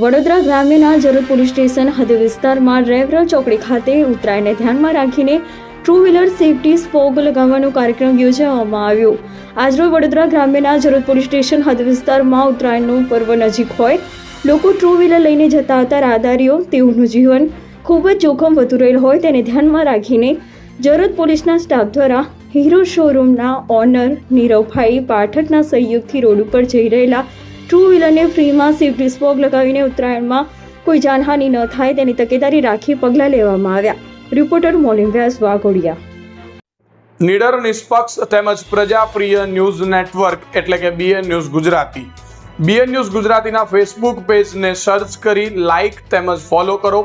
વડોદરા ગ્રામ્યના Jarod police station હદ વિસ્તારમાં રેવરા ચોકડી ખાતે ઉત્તરાયણને ધ્યાનમાં રાખીને ટુ વ્હીલર સેફટી સ્પોગ લગાવવાનો કાર્યક્રમ યોજવામાં આવ્યો. આજરોજ વડોદરા ગ્રામ્યના જરોદ પોલીસ સ્ટેશન હદ વિસ્તારમાં ઉત્તરાયણનું પર્વ નજીક હોય. લોકો ટુ વ્હીલર લઈને જતા હતા રાહદારીઓ. તેઓનું જીવન ખૂબ જ જોખમ વધુ રહેલ હોય તેને ધ્યાનમાં રાખીને જરોદ પોલીસના સ્ટાફ દ્વારા હીરો શોરૂમના ઓનર નીરવભાઈ પાઠકના સહયોગથી રોડ ઉપર જઈ રહેલા ટુ વ્હીલરને ફ્રીમાં સેફટી સ્પોક લગાવીને ઉત્તરાયણમાં કોઈ જાનહાનિ ન થાય તેની તકેદારી રાખી પગલાં લેવામાં આવ્યા. રિપોર્ટર મોલિન વ્યાસ, વાઘોડિયા. નિડર, નિષ્પક્ષ તેમજ પ્રજાપ્રિય ન્યૂઝ નેટવર્ક એટલે કે BN news Gujarati. BN news ગુજરાતીના ફેસબુક પેજને સર્ચ કરી લાઇક તેમજ ફોલો કરો.